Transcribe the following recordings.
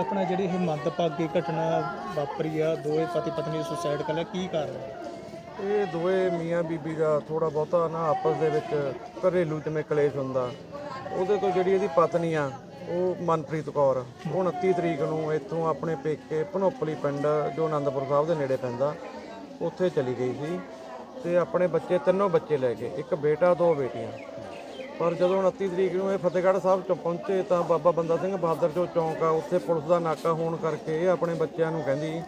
ਆਪਣਾ ਜਿਹੜੀ ਇਹ ਮੰਦਭਾਗੀ ਘਟਨਾ ਵਾਪਰੀ ਆ, ਦੋਵੇਂ ਪਤੀ ਪਤਨੀ ਸੁਸਾਈਡ ਕਰ ਲਿਆ, ਕੀ ਕਾਰਨ ਹੈ ਇਹ ਦੋਵੇਂ ਮੀਆਂ ਬੀਬੀ ਦਾ ਥੋੜਾ ਬਹੁਤਾ ਨਾ ਆਪਸ ਦੇ ਵਿੱਚ ਘਰੇਲੂ ਜਿਵੇਂ ਕਲੇਸ਼ ਹੁੰਦਾ। ਉਹਦੇ ਤੋਂ ਜਿਹੜੀ ਇਹਦੀ ਪਤਨੀ ਆ, ਉਹ ਮਨਪ੍ਰੀਤ ਕੌਰ। ਉਹ 29 ਤਰੀਕ ਨੂੰ ਇੱਥੋਂ ਆਪਣੇ ਪੇਕੇ ਭਨੋਪਲੀ ਪਿੰਡ, ਜੋ ਆਨੰਦਪੁਰ ਸਾਹਿਬ ਦੇ ਨੇੜੇ ਪੈਂਦਾ, ਉੱਥੇ ਚਲੀ ਗਈ ਸੀ। ਤੇ ਆਪਣੇ ਬੱਚੇ, ਤਿੰਨੋਂ ਬੱਚੇ ਲੈ ਕੇ ਇੱਕ ਬੇਟਾ, ਦੋ ਬੇਟੀਆਂ। ਪਰ ਜਦੋਂ 29 ਤਰੀਕ ਨੂੰ ਇਹ ਫਤਿਹਗੜ੍ਹ ਸਾਹਿਬ ਚ ਪਹੁੰਚੇ ਤਾਂ ਬਾਬਾ ਬੰਦਾ ਸਿੰਘ ਬਹਾਦਰ ਜੋ ਚੌਂਕ ਆ, ਉੱਥੇ ਪੁਲਿਸ ਦਾ ਨਾਕਾ ਹੋਣ ਕਰਕੇ ਇਹ ਆਪਣੇ ਬੱਚਿਆਂ ਨੂੰ ਕਹਿੰਦੀ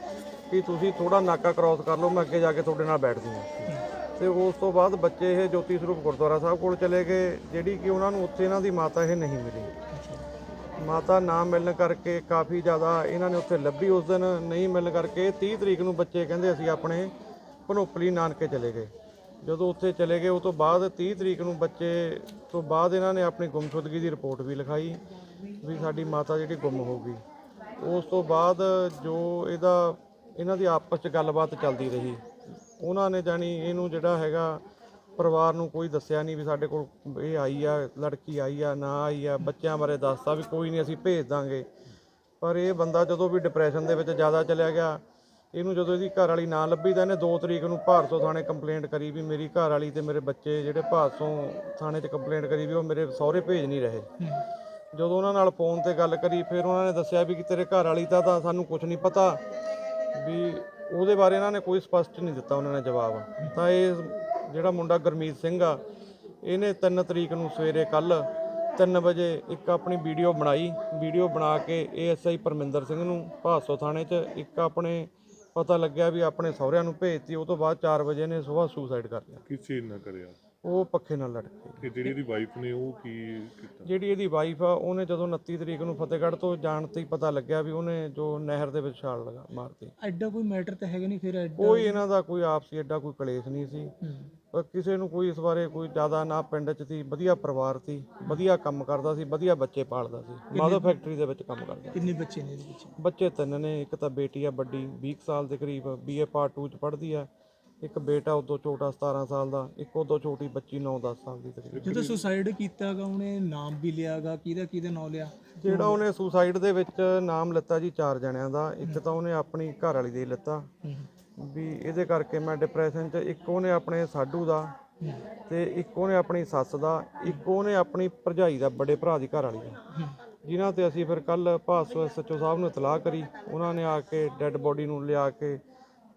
ਕਿ ਤੁਸੀਂ ਥੋੜਾ ਨਾਕਾ ਕ੍ਰਾਸ ਕਰ ਲਓ, ਮੈਂ ਅੱਗੇ ਜਾ ਕੇ ਤੁਹਾਡੇ ਨਾਲ ਬੈਠਦੀ ਹਾਂ। ਤੇ ਉਸ ਤੋਂ ਬਾਅਦ ਬੱਚੇ ਇਹ ਜੋਤੀ ਸਰੂਪ ਗੁਰਦੁਆਰਾ ਸਾਹਿਬ ਕੋਲ ਚਲੇ ਗਏ, ਜਿਹੜੀ ਕਿ ਉਹਨਾਂ ਨੂੰ ਉੱਥੇ ਇਹਨਾਂ ਦੀ ਮਾਤਾ ਇਹ ਨਹੀਂ ਮਿਲੀ। ਮਾਤਾ ਨਾ ਮਿਲਣ ਕਰਕੇ ਕਾਫੀ ਜ਼ਿਆਦਾ ਇਹਨਾਂ ਨੇ ਉੱਥੇ ਲੱਭੀ ਉਸ ਦਿਨ, ਨਹੀਂ ਮਿਲਣ ਕਰਕੇ 30 ਤਰੀਕ ਨੂੰ ਬੱਚੇ ਕਹਿੰਦੇ ਅਸੀਂ ਆਪਣੇ ਭਨੋਪਲੀ ਨਾਨਕੇ ਚਲੇ ਗਏ। ਜਦੋਂ ਉੱਥੇ ਚਲੇ ਗਏ, ਉਹ ਤੋਂ ਬਾਅਦ 30 ਤਰੀਕ ਨੂੰ ਬੱਚੇ ਤੋਂ ਬਾਅਦ ਇਹਨਾਂ ਨੇ ਆਪਣੀ ਗੁੰਮਸ਼ੁਦਗੀ ਦੀ ਰਿਪੋਰਟ ਵੀ ਲਿਖਾਈ ਵੀ ਸਾਡੀ ਮਾਤਾ ਜਿਹੜੀ ਗੁੰਮ ਹੋ ਗਈ। ਉਸ ਤੋਂ ਬਾਅਦ ਜੋ ਇਹਦਾ, ਇਹਨਾਂ ਦੀ ਆਪਸ 'ਚ ਗੱਲਬਾਤ ਚੱਲਦੀ ਰਹੀ। ਉਹਨਾਂ ਨੇ ਜਾਣੀ ਇਹਨੂੰ ਜਿਹੜਾ ਹੈਗਾ ਪਰਿਵਾਰ ਨੂੰ ਕੋਈ ਦੱਸਿਆ ਨਹੀਂ ਵੀ ਸਾਡੇ ਕੋਲ ਇਹ ਆਈ ਆ, ਲੜਕੀ ਆਈ ਆ, ਨਾ ਆਈ ਆ, ਬੱਚਿਆਂ ਬਾਰੇ ਦੱਸਤਾ ਵੀ ਕੋਈ ਨਹੀਂ, ਅਸੀਂ ਭੇਜ ਦਾਂਗੇ। ਪਰ ਇਹ ਬੰਦਾ ਜਦੋਂ ਵੀ ਡਿਪਰੈਸ਼ਨ ਦੇ ਵਿੱਚ ਜ਼ਿਆਦਾ ਚਲਿਆ ਗਿਆ ਇਹਨੂੰ ਜਦੋਂ ਇਹਦੀ ਘਰ ਵਾਲੀ ਨਾ ਲੱਭੀ ਤਾਂ ਇਹਨੇ 2 ਤਰੀਕ ਨੂੰ ਭਾਰਸੋ ਥਾਣੇ ਕੰਪਲੇਂਟ ਕਰੀ ਵੀ ਮੇਰੀ ਘਰ ਵਾਲੀ ਤੇ ਮੇਰੇ ਬੱਚੇ ਜਿਹੜੇ ਭਾਰਸੋਂ ਥਾਣੇ 'ਚ ਕੰਪਲੇਂਟ ਕਰੀ ਵੀ ਉਹ ਮੇਰੇ ਸਹੁਰੇ ਭੇਜ ਨਹੀਂ ਰਹੇ। ਜਦੋਂ ਉਹਨਾਂ ਨਾਲ ਫੋਨ ਤੇ ਗੱਲ ਕਰੀ ਫਿਰ ਉਹਨਾਂ ਨੇ ਦੱਸਿਆ ਵੀ ਕਿ ਤੇਰੇ ਘਰ ਵਾਲੀ ਦਾ ਤਾਂ ਸਾਨੂੰ ਕੁਝ ਨਹੀਂ ਪਤਾ ਵੀ ਉਹਦੇ ਬਾਰੇ ਇਹਨਾਂ ਨੇ ਕੋਈ ਸਪਸ਼ਟ ਨਹੀਂ ਦਿੱਤਾ ਉਹਨਾਂ ਨੇ ਜਵਾਬ। ਤਾਂ ਇਹ ਜਿਹੜਾ ਮੁੰਡਾ ਗੁਰਮੀਤ ਸਿੰਘ ਆ ਇਹਨੇ 3 ਤਰੀਕ ਨੂੰ ਸਵੇਰੇ ਕੱਲ 3 ਵਜੇ ਇੱਕ ਆਪਣੀ ਵੀਡੀਓ ਬਣਾਈ। ਵੀਡੀਓ ਬਣਾ ਕੇ ਏਐਸਆਈ ਪਰਮਿੰਦਰ ਸਿੰਘ ਨੂੰ ਭਾਸੋ ਥਾਣੇ 'ਚ ਇੱਕ ਆਪਣੇ ਪਤਾ ਲੱਗਿਆ ਵੀ ਆਪਣੇ ਸਹੁਰਿਆਂ ਨੂੰ ਭੇਜਤੀ ਉਹ ਤੋਂ ਬਾਅਦ 4 ਵਜੇ ਨੇ ਸਵੇਰ ਸੁਸਾਈਡ ਕਰ ਲਿਆ। ਕਿਸ ਚੀਜ਼ ਨਾਲ ਕਰਿਆ? ਉਹ ਪੱਖੇ ਨਾਲ ਲੜ ਕੇ ਤੇ ਜਿਹੜੀ ਇਹਦੀ ਵਾਈਫ ਨੇ ਉਹ ਕੀ ਕੀਤਾ? ਜਿਹੜੀ ਇਹਦੀ ਵਾਈਫ ਆ ਉਹਨੇ ਜਦੋਂ 29 ਤਰੀਕ ਨੂੰ ਫਤਿਹਗੜ੍ਹ ਤੋਂ ਜਾਣ ਤੇ ਹੀ ਪਤਾ ਲੱਗਿਆ ਵੀ ਉਹਨੇ ਜੋ ਨਹਿਰ ਦੇ ਵਿੱਚ ਛਾਲ ਲਗਾ ਮਾਰਤੀ। ਐਡਾ ਕੋਈ ਮੈਟਰ ਤਾਂ ਹੈਗਾ ਨਹੀਂ ਫਿਰ ਐਡਾ ਕੋਈ ਇਹਨਾਂ ਦਾ ਕੋਈ ਆਪਸੀ ਐਡਾ ਕੋਈ ਕਲੇਸ਼ ਨਹੀਂ ਸੀ। ਪਰ ਕਿਸੇ ਨੂੰ ਕੋਈ ਇਸ ਬਾਰੇ ਕੋਈ ਜ਼ਿਆਦਾ ਨਾ ਪਿੰਡ 'ਚ ਸੀ ਵਧੀਆ ਪਰਿਵਾਰ ਸੀ ਵਧੀਆ ਕੰਮ ਕਰਦਾ ਸੀ ਵਧੀਆ ਬੱਚੇ ਪਾਲਦਾ ਸੀ। ਮਾਧੋ ਫੈਕਟਰੀ ਦੇ ਵਿੱਚ ਕੰਮ ਕਰਦਾ। ਕਿੰਨੇ ਬੱਚੇ ਨੇ ਇਹਦੇ ਵਿੱਚ? ਬੱਚੇ ਤਿੰਨ ਨੇ ਇੱਕ ਤਾਂ ਬੇਟੀ ਆ ਵੱਡੀ 20 ਕੁ ਸਾਲ ਦੇ ਕਰੀਬ ਬੀਏ ਪਾਰਟ 2 ਚ ਪੜ੍ਹਦੀ ਆ। ਇੱਕ ਬੇਟਾ ਉਦੋਂ ਛੋਟਾ 17 ਸਾਲ ਦਾ ਇੱਕ ਉਦੋਂ ਛੋਟੀ ਬੱਚੀ 9-10 ਸਾਲ ਦੀ ਤਕਰੀਬਨ ਜਦੋਂ ਸੁਸਾਈਡ ਕੀਤਾਗਾ ਉਹਨੇ ਨਾਮ ਵੀ ਲਿਆਗਾ ਕਿਹਦਾ ਕਿਹਦਾ ਨਾਮ ਲਿਆ ਜਿਹੜਾ ਉਹਨੇ ਸੁਸਾਈਡ ਦੇ ਵਿੱਚ ਨਾਮ ਲਿੱਤਾ ਜੀ ਚਾਰ ਜਣਿਆਂ ਦਾ ਇੱਕ ਤਾਂ ਉਹਨੇ ਆਪਣੀ ਘਰ ਵਾਲੀ ਦੇ ਲਿੱਤਾ। ਵੀ ਇਹਦੇ ਕਰਕੇ ਮੈਂ ਡਿਪਰੈਸ਼ਨ 'ਚ ਇੱਕ ਉਹਨੇ ਆਪਣੇ ਸਾਡੂ ਦਾ ਤੇ ਇੱਕ ਉਹਨੇ ਆਪਣੀ ਸੱਸ ਦਾ ਇੱਕ ਉਹਨੇ ਆਪਣੀ ਭਰਜਾਈ ਦਾ ਵੱਡੇ ਭਰਾ ਦੀ ਘਰ ਵਾਲੀ ਦਾ ਜਿਨ੍ਹਾਂ ਤੇ ਅਸੀਂ ਫਿਰ ਕੱਲ ਭਾਸੋ ਐਸਐਚਓ ਸਾਹਿਬ ਨੂੰ ਇਤਲਾਹ ਕਰੀ ਉਹਨਾਂ ਨੇ ਆ ਕੇ ਡੈੱਡ ਬੋਡੀ ਨੂੰ ਲਿਆ ਕੇ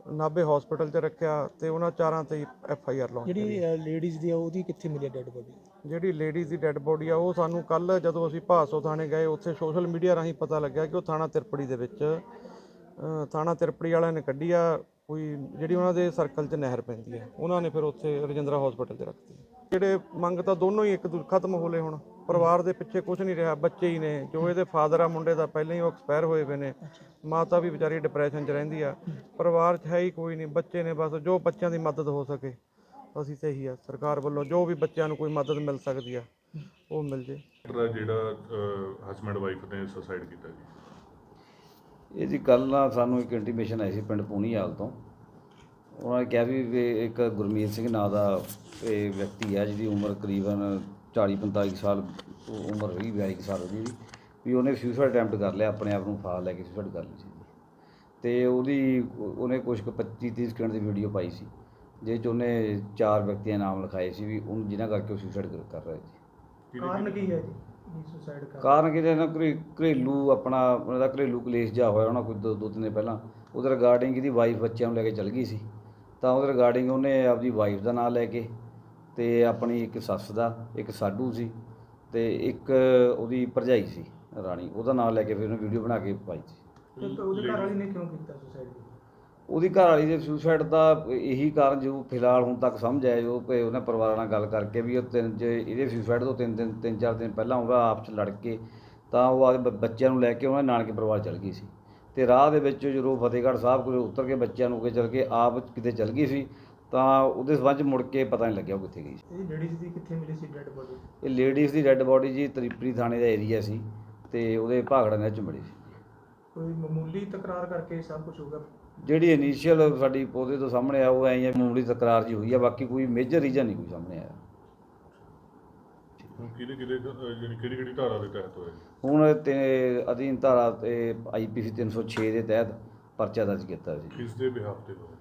ਨਾਭੇ ਹਸਪੀਟਲ 'ਚ ਰੱਖਿਆ ਤੇ ਉਹਨਾਂ ਚਾਰਾਂ ਤੇ ਐਫ ਆਈ ਆਰ ਲਾਉਣੀ ਜਿਹੜੀ ਲੇਡੀਜ਼ ਦੀ ਆ ਉਹਦੀ ਕਿੱਥੇ ਮਿਲੀ ਡੈਡ ਬੋਡੀ ਜਿਹੜੀ ਲੇਡੀਜ਼ ਦੀ ਡੈੱਡ ਬੋਡੀ ਆ ਉਹ ਸਾਨੂੰ ਕੱਲ ਜਦੋਂ ਅਸੀਂ ਭਾਸੋ ਥਾਣੇ ਗਏ ਉੱਥੇ ਸੋਸ਼ਲ ਮੀਡੀਆ ਰਾਹੀਂ ਪਤਾ ਲੱਗਿਆ ਕਿ ਉਹ ਥਾਣਾ ਤਿਰਪੜੀ ਦੇ ਵਿੱਚ ਥਾਣਾ ਤਿਰਪੜੀ ਵਾਲਿਆਂ ਨੇ ਕੱਢੀ ਆ ਕੋਈ ਜਿਹੜੀ ਉਹਨਾਂ ਦੇ ਸਰਕਲ 'ਚ ਨਹਿਰ ਪੈਂਦੀ ਹੈ ਉਹਨਾਂ ਨੇ ਫਿਰ ਉੱਥੇ ਰਜਿੰਦਰਾ ਹਸਪੀਟਲ 'ਚ ਰੱਖਤੀ ਜਿਹੜੇ ਮੰਗ ਤਾਂ ਦੋਨੋਂ ਹੀ ਇੱਕ ਦੂ ਖਤਮ ਹੋ ਲਏ ਹੁਣ। ਪਰਿਵਾਰ ਦੇ ਪਿੱਛੇ ਕੁਝ ਨਹੀਂ ਰਿਹਾ ਬੱਚੇ ਹੀ ਨੇ ਜੋ ਇਹਦੇ ਫਾਦਰ ਆ ਮੁੰਡੇ ਦਾ ਪਹਿਲਾਂ ਹੀ ਉਹ ਐਕਸਪਾਇਰ ਹੋਏ ਪਏ ਨੇ। ਮਾਤਾ ਵੀ ਵਿਚਾਰੀ ਡਿਪਰੈਸ਼ਨ 'ਚ ਰਹਿੰਦੀ ਆ। ਪਰਿਵਾਰ 'ਚ ਹੈ ਹੀ ਕੋਈ ਨਹੀਂ ਬੱਚੇ ਨੇ ਬਸ ਜੋ ਬੱਚਿਆਂ ਦੀ ਮਦਦ ਹੋ ਸਕੇ ਅਸੀਂ ਤੇ ਇਹੀ ਆ ਸਰਕਾਰ ਵੱਲੋਂ ਜੋ ਵੀ ਬੱਚਿਆਂ ਨੂੰ ਕੋਈ ਮਦਦ ਮਿਲ ਸਕਦੀ ਆ ਉਹ ਮਿਲ ਜੇ। ਜਿਹੜਾ ਹਸਬੰਡ ਵਾਈਫ ਨੇ ਸੁਸਾਈਡ ਕੀਤਾ ਜੀ। ਇਹ ਜੀ ਕੱਲ੍ਹ ਨਾ ਸਾਨੂੰ ਇੱਕ ਇੰਟੀਮੇਸ਼ਨ ਆਈ ਸੀ ਪਿੰਡ ਪੂਣੀਵਾਲ ਤੋਂ। ਉਹਨਾਂ ਨੇ ਕਿਹਾ ਵੀ ਵੀ ਇੱਕ ਗੁਰਮੀਤ ਸਿੰਘ ਨਾਂ ਦਾ ਇਹ ਵਿਅਕਤੀ ਹੈ ਜਿਹਦੀ ਉਮਰ ਕਰੀਬਨ 40 45 ਸਾਲ ਉਮਰ ਹੋਈ 42 ਸਾਲ ਉਹਦੀ ਵੀ ਵੀ ਉਹਨੇ ਸੁਸਾਈਡ ਅਟੈਂਪਟ ਕਰ ਲਿਆ ਆਪਣੇ ਆਪ ਨੂੰ ਫਾਹ ਲੈ ਕੇ ਸੁਸਾਈਡ ਕਰ ਲਈ ਸੀ। ਤੇ ਉਹਦੀ ਉਹਨੇ ਕੁਝ ਕੁ 25 30 ਸਕਿੰਟ ਦੀ ਵੀਡੀਓ ਪਾਈ ਸੀ ਜਿਸ 'ਚ ਉਹਨੇ ਚਾਰ ਵਿਅਕਤੀਆਂ ਨਾਮ ਲਿਖਾਏ ਸੀ ਵੀ ਉਹ ਜਿਨ੍ਹਾਂ ਕਰਕੇ ਉਹ ਸੁਸਾਈਡ ਕਰ ਰਹੇ ਸੀ। ਕਾਰਨ ਕੀ ਹੈ ਜੀ? ਸੁਸਾਈਡ ਕਰ ਕਾਰਨ ਕਿ ਇਹਨਾਂ ਘਰੇ- ਘਰੇਲੂ ਆਪਣਾ ਉਹਨਾਂ ਦਾ ਘਰੇਲੂ ਕਲੇਸ਼ ਜਾ ਹੋਇਆ ਉਹਨਾਂ ਕੋਈ ਦੋ ਦੋ ਤਿੰਨ ਦਿਨ ਪਹਿਲਾਂ ਉਹਦੇ ਰਿਗਾਰਡਿੰਗ ਇਹਦੀ ਵਾਈਫ ਬੱਚਿਆਂ ਨੂੰ ਲੈ ਕੇ ਚਲ ਗਈ ਸੀ। ਤਾਂ ਉਹਦੇ ਰਿਗਾਰਡਿੰਗ ਉਹਨੇ ਆਪਦੀ ਵਾਈਫ ਦਾ ਨਾਮ ਲੈ ਕੇ ਤੇ ਆਪਣੀ ਇੱਕ ਸੱਸ ਦਾ ਇੱਕ ਸਾਡੂ ਸੀ ਤੇ ਇੱਕ ਉਹਦੀ ਭਰਜਾਈ ਸੀ ਰਾਣੀ। ਉਹਦਾ ਨਾਮ ਲੈ ਕੇ ਫਿਰ ਉਹਨੇ ਵੀਡੀਓ ਬਣਾ ਕੇ ਪਾਈ ਸੀ। ਉਹਦੇ ਘਰ ਵਾਲੀ ਨੇ ਕਿਉਂ ਕੀਤਾ ਸੁਸਾਈਡ ਉਹਦੀ ਘਰ ਵਾਲੀ ਦੇ ਸੁਸਾਈਡ ਦਾ ਇਹੀ ਕਾਰਨ ਜੋ ਫਿਲਹਾਲ ਹੁਣ ਤੱਕ ਸਮਝ ਆਇਆ ਜੋ ਕਿ ਉਹਨੇ ਪਰਿਵਾਰ ਨਾਲ ਗੱਲ ਕਰਕੇ ਵੀ ਉਹ ਤਿੰਨ ਜੇ ਇਹਦੇ ਸੁਸਾਈਡ ਤੋਂ ਤਿੰਨ ਦਿਨ ਤਿੰਨ ਚਾਰ ਦਿਨ ਪਹਿਲਾਂ ਉਹਦਾ ਆਪਸ 'ਚ ਲੜ ਕੇ ਤਾਂ ਉਹ ਬ- ਬੱਚਿਆਂ ਨੂੰ ਲੈ ਕੇ ਉਹਨਾਂ ਦੇ ਨਾਨਕੇ ਪਰਿਵਾਰ ਚਲ ਗਈ ਸੀ। ਤੇ ਰਾਹ ਦੇ ਵਿੱਚ ਜਦੋਂ ਫਤਿਹਗੜ੍ਹ ਸਾਹਿਬ ਕੋਲ ਉਤਰ ਕੇ ਬੱਚਿਆਂ ਨੂੰ ਕੇ ਚਲ ਕੇ ਆਪ ਕਿਤੇ ਚਲ ਗਈ ਸੀ ਤਾਂ ਉਹਦੇ ਸਬੰਧ ਮੁੜ ਕੇ ਪਤਾ ਨਹੀਂ ਲੱਗਿਆ ਉਹ ਕਿੱਥੇ ਗਈ ਸੀ। ਇਹ ਲੇਡੀਜ਼ ਦੀ ਕਿੱਥੇ ਮਿਲੀ ਸੀ ਡੈਡ ਬੋਡੀ ਇਹ ਲੇਡੀਜ਼ ਦੀ ਡੈੱਡ ਬੋਡੀ ਜੀ ਤ੍ਰਿਪੜੀ ਥਾਣੇ ਦਾ ਏਰੀਆ ਸੀ ਤੇ ਉਹਦੇ ਭਾਗੜਾਂ ਦੇ ਵਿੱਚ ਮਿਲੀ ਸੀ। ਕੋਈ ਮਾਮੂਲੀ ਤਕਰਾਰ ਕਰਕੇ ਸਭ ਕੁਝ ਹੋ ਗਿਆ? ਜਿਹੜੀ ਇਨੀਸ਼ੀਅਲ ਸਾਡੀ ਉਹਦੇ ਤੋਂ ਸਾਹਮਣੇ ਆ ਉਹ ਐਂ ਹੀ ਆ ਮਾਮੂਲੀ ਤਕਰਾਰ ਜੀ ਹੋਈ ਆ ਬਾਕੀ ਕੋਈ ਮੇਜਰ ਰੀਜਨ ਨਹੀਂ ਕੋਈ ਸਾਹਮਣੇ ਆਇਆ। ਹੁਣ ਕਿਹਦੇ ਕਿਹਦੇ ਅਹ, ਜਿਹੜੀ ਕਿਹੜੀ ਕਿਹੜੀ ਧਾਰਾ ਦੇ ਤਹਿਤ ਹੋਇਆ ਜੀ? ਹੁਣ ਤੇ ਅਧੀਨ ਧਾਰਾ ਤੇ ਆਈਪੀਸੀ 306 ਦੇ ਤਹਿਤ ਪਰਚਾ ਦਰਜ ਕੀਤਾ ਜੀ। ਕਿਸ ਦੇ ਬਿਹਾਫ ਤੇ ਹੋਇਆ?